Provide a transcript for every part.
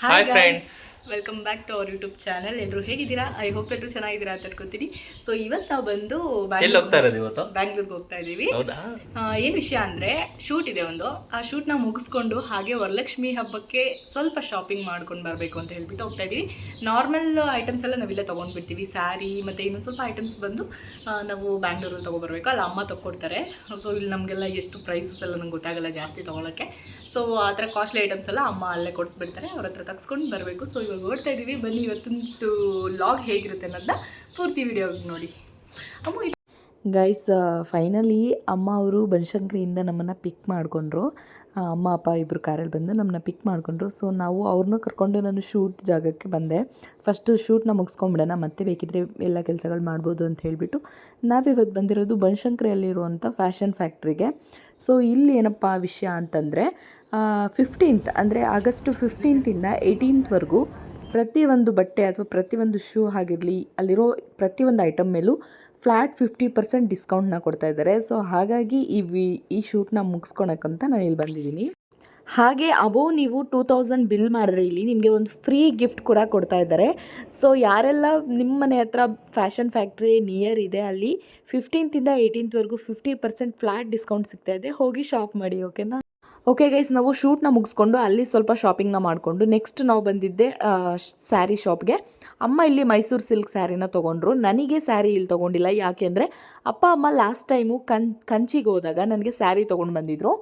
Hi friends welcome back to our YouTube channel ಎಲ್ಲರೂ ಹೇಗಿದ್ದೀರಾ? I hope ಎಲ್ಲರೂ ಚೆನ್ನಾಗಿದ್ದೀರಾ ಅಂತ ಅನ್ಕೋತೀನಿ. ಸೊ ಇವತ್ತು ನಾವು ಬಂದು ಬ್ಯಾಂಗ್ಳೂರ್ಗೆ ಹೋಗ್ತಾ ಇದ್ದೀವಿ. ಏನು ವಿಷಯ ಅಂದರೆ ಶೂಟ್ ಇದೆ ಒಂದು. ಆ ಶೂಟ್ನ ಮುಗಿಸ್ಕೊಂಡು ಹಾಗೆ ವರಲಕ್ಷ್ಮಿ ಹಬ್ಬಕ್ಕೆ ಸ್ವಲ್ಪ ಶಾಪಿಂಗ್ ಮಾಡ್ಕೊಂಡು ಬರಬೇಕು ಅಂತ ಹೇಳ್ಬಿಟ್ಟು ಹೋಗ್ತಾ ಇದ್ದೀವಿ. ನಾರ್ಮಲ್ ಐಟಮ್ಸ್ ಎಲ್ಲ ನಾವಿಲ್ಲ ತೊಗೊಂಡ್ಬಿಡ್ತೀವಿ. ಸ್ಯಾರಿ ಮತ್ತು ಇನ್ನೊಂದು ಸ್ವಲ್ಪ ಐಟಮ್ಸ್ ಬಂದು ನಾವು ಬ್ಯಾಂಗ್ಳೂರಲ್ಲಿ ತೊಗೊಬರ್ಬೇಕು. ಅಲ್ಲಿ ಅಮ್ಮ ತೊಗೊಡ್ತಾರೆ ಸೊ ಇಲ್ಲಿ ನಮಗೆಲ್ಲ ಎಷ್ಟು ಪ್ರೈಸಸ್ ಎಲ್ಲ ನಂಗೆ ಗೊತ್ತಾಗಲ್ಲ ಜಾಸ್ತಿ ತೊಗೊಳಕ್ಕೆ. ಸೊ ಆ ಥರ ಕಾಸ್ಟ್ಲಿ ಐಟಮ್ಸ್ ಎಲ್ಲ ಅಮ್ಮ ಅಲ್ಲೇ ಕೊಡಿಸ್ಬಿಡ್ತಾರೆ. ಅವ್ರ ಹತ್ರ ತಗ್ಸ್ಕೊಂಡು ಬರಬೇಕು. ಸೊ ಇವಾಗ ಓಡ್ತಾ ಇದ್ದೀವಿ ಬನ್ನಿ ಇವತ್ತಂತೂ ಲಾಗ್ ಹೇಗಿರುತ್ತೆ ಅನ್ನೋದನ್ನ ಪೂರ್ತಿ ವಿಡಿಯೋ ನೋಡಿ. ಅಮ್ಮ ಗೈಸ್ ಫೈನಲಿ ಅಮ್ಮ ಅವರು ಬನಶಂಕರಿಯಿಂದ ನಮ್ಮನ್ನು ಪಿಕ್ ಮಾಡಿಕೊಂಡ್ರು. ಅಮ್ಮ, ಅಪ್ಪ ಇಬ್ಬರು ಕಾರಲ್ಲಿ ಬಂದು ನಮ್ಮನ್ನ ಪಿಕ್ ಮಾಡಿಕೊಂಡ್ರು. ಸೊ ನಾವು ಅವ್ರನ್ನೂ ಕರ್ಕೊಂಡು ನಾನು ಶೂಟ್ ಜಾಗಕ್ಕೆ ಬಂದೆ. ಫಸ್ಟು ಶೂಟ್ನ ಮುಗಿಸ್ಕೊಂಬಿಡೋಣ, ಮತ್ತೆ ಬೇಕಿದ್ರೆ ಎಲ್ಲ ಕೆಲಸಗಳು ಮಾಡ್ಬೋದು ಅಂತ ಹೇಳಿಬಿಟ್ಟು ನಾವಿವತ್ತು ಬಂದಿರೋದು ಬನಶಂಕರಿಯಲ್ಲಿರುವಂಥ ಫ್ಯಾಷನ್ ಫ್ಯಾಕ್ಟ್ರಿಗೆ ಸೊ ಇಲ್ಲಿ ಏನಪ್ಪ ವಿಷಯ ಅಂತಂದರೆ ಫಿಫ್ಟೀನ್ತ್ ಅಂದರೆ ಆಗಸ್ಟ್ ಫಿಫ್ಟೀನ್ತಿಂದ ಏಯ್ಟೀನ್ತ್ವರೆಗೂ ಪ್ರತಿಯೊಂದು ಬಟ್ಟೆ ಅಥವಾ ಪ್ರತಿಯೊಂದು ಶೂ ಆಗಿರಲಿ, ಅಲ್ಲಿರೋ ಪ್ರತಿಯೊಂದು ಐಟಮ್ ಮೇಲೂ ಫ್ಲ್ಯಾಟ್ ಫಿಫ್ಟಿ ಪರ್ಸೆಂಟ್ ಡಿಸ್ಕೌಂಟ್ನ ಕೊಡ್ತಾ ಇದ್ದಾರೆ. ಸೊ, ಹಾಗಾಗಿ ಈ ವಿ, ಈ ಶೂಟ್ನ ಮುಗಿಸ್ಕೊಳಕ್ಕಂತ ನಾನು ಇಲ್ಲಿ ಬಂದಿದ್ದೀನಿ. ಹಾಗೆ, ಅಬೋ, ನೀವು ಟೂ ತೌಸಂಡ್ ಬಿಲ್ ಮಾಡಿದ್ರೆ ಇಲ್ಲಿ ನಿಮಗೆ ಒಂದು ಫ್ರೀ ಗಿಫ್ಟ್ ಕೂಡ ಕೊಡ್ತಾ ಇದ್ದಾರೆ. ಸೊ, ಯಾರೆಲ್ಲ ನಿಮ್ಮ ಮನೆ ಹತ್ರ ಫ್ಯಾಷನ್ ಫ್ಯಾಕ್ಟ್ರಿ ನಿಯರ್ ಇದೆ, ಅಲ್ಲಿ ಫಿಫ್ಟೀನ್ತಿಂದ ಏಯ್ಟೀನ್ತ್ವರೆಗೂ ಫಿಫ್ಟಿ ಪರ್ಸೆಂಟ್ ಫ್ಲ್ಯಾಟ್ ಡಿಸ್ಕೌಂಟ್ ಸಿಗ್ತಾ ಇದೆ, ಹೋಗಿ ಶಾಪ್ ಮಾಡಿ, ಓಕೆನಾ? ಓಕೆ ಗೈಸ್ ನಾವು ಶೂಟ್ನ ಮುಗಿಸ್ಕೊಂಡು ಅಲ್ಲಿ ಸ್ವಲ್ಪ ಶಾಪಿಂಗ್ನ ಮಾಡಿಕೊಂಡು ನೆಕ್ಸ್ಟ್ ನಾವು ಬಂದಿದ್ದೆ ಸ್ಯಾರಿ ಶಾಪ್ಗೆ ಅಮ್ಮ ಇಲ್ಲಿ ಮೈಸೂರು ಸಿಲ್ಕ್ ಸ್ಯಾರಿನ ತೊಗೊಂಡ್ರು. ನನಗೆ ಸ್ಯಾರಿ ಇಲ್ಲಿ ತೊಗೊಂಡಿಲ್ಲ. ಯಾಕೆಂದರೆ ಅಪ್ಪ, ಅಮ್ಮ ಲಾಸ್ಟ್ ಟೈಮು ಕನ್ ಕಂಚಿಗೆ ಹೋದಾಗ ನನಗೆ ಸ್ಯಾರಿ ತೊಗೊಂಡು ಬಂದಿದ್ರು.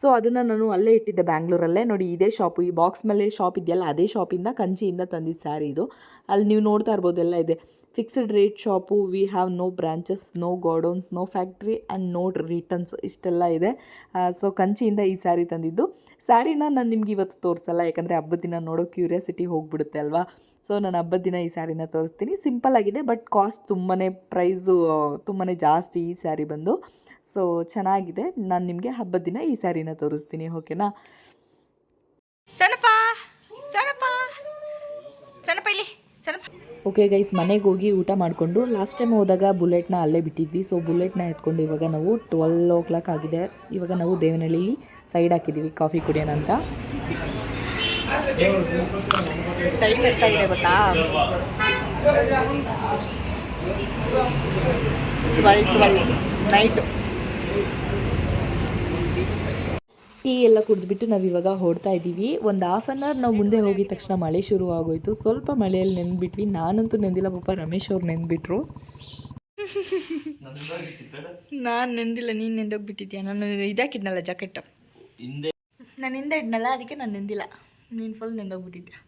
ಸೊ ಅದನ್ನು ನಾನು ಅಲ್ಲೇ ಇಟ್ಟಿದ್ದೆ ಬ್ಯಾಂಗ್ಳೂರಲ್ಲೇ ನೋಡಿ, ಇದೇ ಶಾಪು ಈ ಬಾಕ್ಸ್ ಮೇಲೆ ಶಾಪ್ ಇದೆಯಲ್ಲ, ಅದೇ ಶಾಪಿಂದ ಕಂಚಿಯಿಂದ ತಂದಿದ್ದ ಸ್ಯಾರಿ ಇದು. ಅಲ್ಲಿ ನೀವು ನೋಡ್ತಾ ಇರ್ಬೋದು, ಎಲ್ಲ ಇದೆ. Fixed rate shop we have no branches no godowns no factory and no returns ಇಷ್ಟೆಲ್ಲ ಇದೆ. ಸೊ ಕಂಚಿಯಿಂದ ಈ ಸ್ಯಾರಿ ತಂದಿದ್ದು. ಸ್ಯಾರಿನ ನಾನು ನಿಮ್ಗೆ ಇವತ್ತು ತೋರಿಸಲ್ಲ, ಯಾಕಂದರೆ ಹಬ್ಬದ ದಿನ ನೋಡೋ ಕ್ಯೂರಿಯಾಸಿಟಿ ಹೋಗ್ಬಿಡುತ್ತೆ ಅಲ್ವಾ? ಸೊ, ನಾನು ಹಬ್ಬದ ದಿನ ಈ ಸ್ಯಾರಿನ ತೋರಿಸ್ತೀನಿ. ಸಿಂಪಲ್ ಆಗಿದೆ, ಬಟ್ ಕಾಸ್ಟ್ ತುಂಬಾ ಪ್ರೈಸು ತುಂಬಾ ಜಾಸ್ತಿ ಈ ಸ್ಯಾರಿ ಬಂದು. ಸೊ, ಚೆನ್ನಾಗಿದೆ. ನಾನು ನಿಮಗೆ ಹಬ್ಬದ ದಿನ ಈ ಸ್ಯಾರಿನ ತೋರಿಸ್ತೀನಿ, ಓಕೆನಾ? ಓಕೆ ಗೈಸ್ ಮನೆಗೆ ಹೋಗಿ ಊಟ ಮಾಡಿಕೊಂಡು ಲಾಸ್ಟ್ ಟೈಮ್ ಹೋದಾಗ ಬುಲೆಟ್ನ ಅಲ್ಲೇ ಬಿಟ್ಟಿದ್ವಿ. ಸೊ ಬುಲೆಟ್ನ ಎತ್ಕೊಂಡು ಇವಾಗ ನಾವು ಟ್ವೆಲ್ ಓ ಕ್ಲಾಕ್ ಆಗಿದೆ. ಇವಾಗ ನಾವು ದೇವನಹಳ್ಳಿಲಿ ಸೈಡ್ ಹಾಕಿದ್ದೀವಿ ಕಾಫಿ ಕುಡಿಯೋಣ ಅಂತ. ಟೈಮ್ ಎಷ್ಟಾಗಿದೆ ಗೊತ್ತಾ? ಟ್ವೆಲ್ ಟ್ವೆಲ್ ನೈಟ್ ಟೀ ಎಲ್ಲ ಕುಡಿದ್ಬಿಟ್ಟು ನಾವು ಇವಾಗ ಹೊಡ್ತಾ ಇದ್ದೀವಿ ಒಂದು ಹಾಫ್ ಆನ್ ಅವರ್ ನಾವು ಮುಂದೆ ಹೋಗಿದ ತಕ್ಷಣ ಮಳೆ ಶುರು ಆಗೋಯ್ತು. ಸ್ವಲ್ಪ ಮಳೆಯಲ್ಲಿ ನೆಂದ್ಬಿಟ್ವಿ ನಾನಂತೂ ನೆಂದಿಲ್ಲ. ಪಾಪ ರಮೇಶ್ ಅವ್ರು ನೆಂದ್ಬಿಟ್ರು ನಾನು ನೆಂದಿಲ್ಲ. ನೀನು ನೆಂದೋಗ್ಬಿಟ್ಟಿದ್ಯಾ? ನಾನು ಇದಾಕಿದ್ನಲ್ಲ ಜಾಕೆಟ್. ಹಿಂದೆ ನಾನು ಹಿಂದೆ ಇದ್ನಲ್ಲ ಅದಕ್ಕೆ ನಾನು ನೆಂದಿಲ್ಲ. ನೀನು ಫುಲ್ ನೆಂದೋಗ್ಬಿಟ್ಟಿದ್ಯಾ?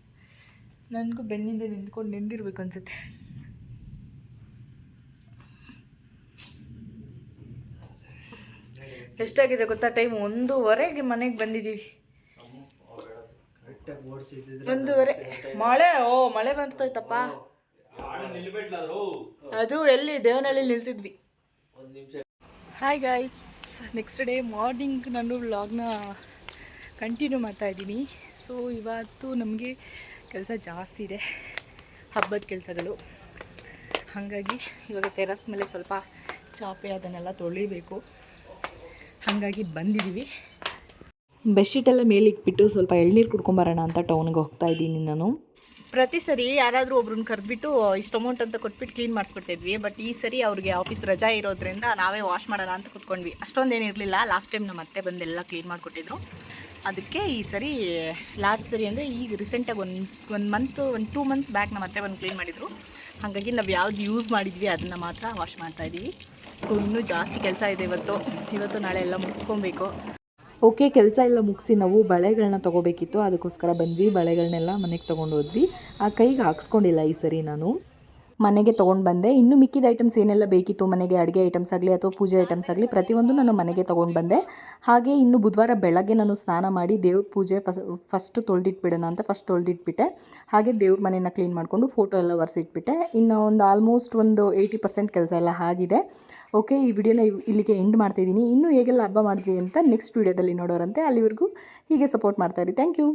ನನಗೂ ಬೆನ್ನಿಂದ ನಿಂತ್ಕೊಂಡು ನೆಂದಿರ್ಬೇಕು ಅನ್ಸುತ್ತೆ. ಎಷ್ಟಾಗಿದೆ ಗೊತ್ತಾ ಟೈಮ್ ಒಂದೂವರೆಗೆ ಮನೆಗೆ ಬಂದಿದ್ದೀವಿ ಒಂದೂವರೆ. ಮಳೆ ಓ ಮಳೆ ಬರ್ತೈತಪ್ಪ ಅದು ಎಲ್ಲಿ? Devanahalli ನಿಲ್ಸಿದ್ವಿ. Hi guys next day morning ನಾನು ವ್ಲಾಗ್ನ ಕಂಟಿನ್ಯೂ ಮಾಡ್ತಾ ಇದ್ದೀನಿ. ಸೊ ಇವತ್ತು ನಮಗೆ ಕೆಲಸ ಜಾಸ್ತಿ ಇದೆ. ಹಬ್ಬದ ಕೆಲಸಗಳು. ಹಾಗಾಗಿ ಇವಾಗ ಟೆರಸ್ ಮೇಲೆ ಸ್ವಲ್ಪ ಚಾಪೆ ಅದನ್ನೆಲ್ಲ ತೊಳಿಬೇಕು. ಹಾಗಾಗಿ ಬಂದಿದ್ದೀವಿ ಬೆಡ್ಶೀಟ್ ಎಲ್ಲ ಮೇಲೆ ಇಟ್ಬಿಟ್ಟು ಸ್ವಲ್ಪ ಎಳ್ನೀರು ಕುಡ್ಕೊಂಬರೋಣ ಅಂತ ಟೌನ್ಗೆ ಹೋಗ್ತಾ ಇದ್ದೀನಿ ನಾನು. ಪ್ರತಿ ಸರಿ ಯಾರಾದರೂ ಒಬ್ರನ್ನ ಕರೆದ್ಬಿಟ್ಟು ಇಷ್ಟು ಅಮೌಂಟ್ ಅಂತ ಕೊಟ್ಬಿಟ್ಟು ಕ್ಲೀನ್ ಮಾಡಿಸ್ಬಿಡ್ತಿದ್ವಿ ಬಟ್ ಈ ಸರಿ ಅವ್ರಿಗೆ ಆಫೀಸ್ ರಜಾ ಇರೋದ್ರಿಂದ ನಾವೇ ವಾಶ್ ಮಾಡೋಣ ಅಂತ ಕೂತ್ಕೊಂಡ್ವಿ. ಅಷ್ಟೊಂದೇನಿರಲಿಲ್ಲ ಲಾಸ್ಟ್ ಟೈಮ್ ನಮ್ಮ ಅತ್ತೆ ಬಂದೆಲ್ಲ ಕ್ಲೀನ್ ಮಾಡಿಕೊಟ್ಟಿದ್ರು. ಅದಕ್ಕೆ ಈ ಸರಿ ಲಾಸ್ಟ್ ಸರಿ ಅಂದರೆ ಈಗ ರೀಸೆಂಟಾಗಿ ಒಂದು ಒಂದು ಮಂತ್ ಒಂದು ಟೂ ಮಂತ್ಸ್ ಬ್ಯಾಕ್ ನಮ್ಮ ಅತ್ತೆ ಬಂದು ಕ್ಲೀನ್ ಮಾಡಿದರು. ಹಾಗಾಗಿ ನಾವು ಯಾವ್ದು ಯೂಸ್ ಮಾಡಿದ್ವಿ, ಅದನ್ನು ಮಾತ್ರ ವಾಶ್ ಮಾಡ್ತಾ ಇದ್ದೀವಿ ಸೊ ಇನ್ನೂ ಜಾಸ್ತಿ ಕೆಲಸ ಇದೆ ಇವತ್ತು. ಇವತ್ತು ನಾಳೆ ಎಲ್ಲ ಮುಗಿಸ್ಕೊಬೇಕು. ಓಕೆ, ಕೆಲಸ ಎಲ್ಲ ಮುಗಿಸಿ ನಾವು ಬಳೆಗಳನ್ನ ತೊಗೋಬೇಕಿತ್ತು. ಅದಕ್ಕೋಸ್ಕರ ಬಂದ್ವಿ ಬಳೆಗಳನ್ನೆಲ್ಲ ಮನೆಗೆ ತೊಗೊಂಡು ಹೋದ್ವಿ ಆ ಕೈಗೆ ಹಾಕ್ಸ್ಕೊಂಡಿಲ್ಲ ಈ ಸರಿ ನಾನು. ಮನೆಗೆ ತೊಗೊಂಡು ಬಂದೆ. ಇನ್ನು ಮಿಕ್ಕಿದ ಐಟಮ್ಸ್ ಏನೆಲ್ಲ ಬೇಕಿತ್ತು, ಮನೆಗೆ ಅಡುಗೆ ಐಟಮ್ಸ್ ಆಗಲಿ ಅಥವಾ ಪೂಜೆ ಐಟಮ್ಸ್ ಆಗಲಿ, ಪ್ರತಿಯೊಂದು ನಾನು ಮನೆಗೆ ತೊಗೊಂಡು ಬಂದೆ. ಹಾಗೆ ಇನ್ನು ಬುಧವಾರ ಬೆಳಗ್ಗೆ ನಾನು ಸ್ನಾನ ಮಾಡಿ ದೇವ್ರ ಪೂಜೆ ಫಸ್ ಫಸ್ಟು ತೊಳೆದಿಟ್ಬಿಡೋಣ ಅಂತ ಫಸ್ಟ್ ತೊಳೆದಿಟ್ಬಿಟ್ಟೆ. ಹಾಗೆ ದೇವ್ರ ಮನೆಯನ್ನು ಕ್ಲೀನ್ ಮಾಡಿಕೊಂಡು ಫೋಟೋ ಎಲ್ಲ ಒರೆಸಿಟ್ಬಿಟ್ಟೆ. ಇನ್ನು ಒಂದು ಆಲ್ಮೋಸ್ಟ್ ಒಂದು ಏಯ್ಟಿ ಪರ್ಸೆಂಟ್ ಕೆಲಸ ಎಲ್ಲ ಆಗಿದೆ. ಓಕೆ ಈ ವಿಡಿಯೋನ ಇಲ್ಲಿಗೆ ಎಂಡ್ ಮಾಡ್ತಾಯಿದ್ದೀನಿ ಇನ್ನೂ ಹೇಗೆಲ್ಲ ಹಬ್ಬ ಮಾಡಿದ್ವಿ ಅಂತ ನೆಕ್ಸ್ಟ್ ವೀಡಿಯೋದಲ್ಲಿ ನೋಡೋರಂತೆ. ಅಲ್ಲಿವರೆಗೂ ಹೀಗೆ ಸಪೋರ್ಟ್ ಮಾಡ್ತಾಯಿರಿ ಥ್ಯಾಂಕ್ ಯು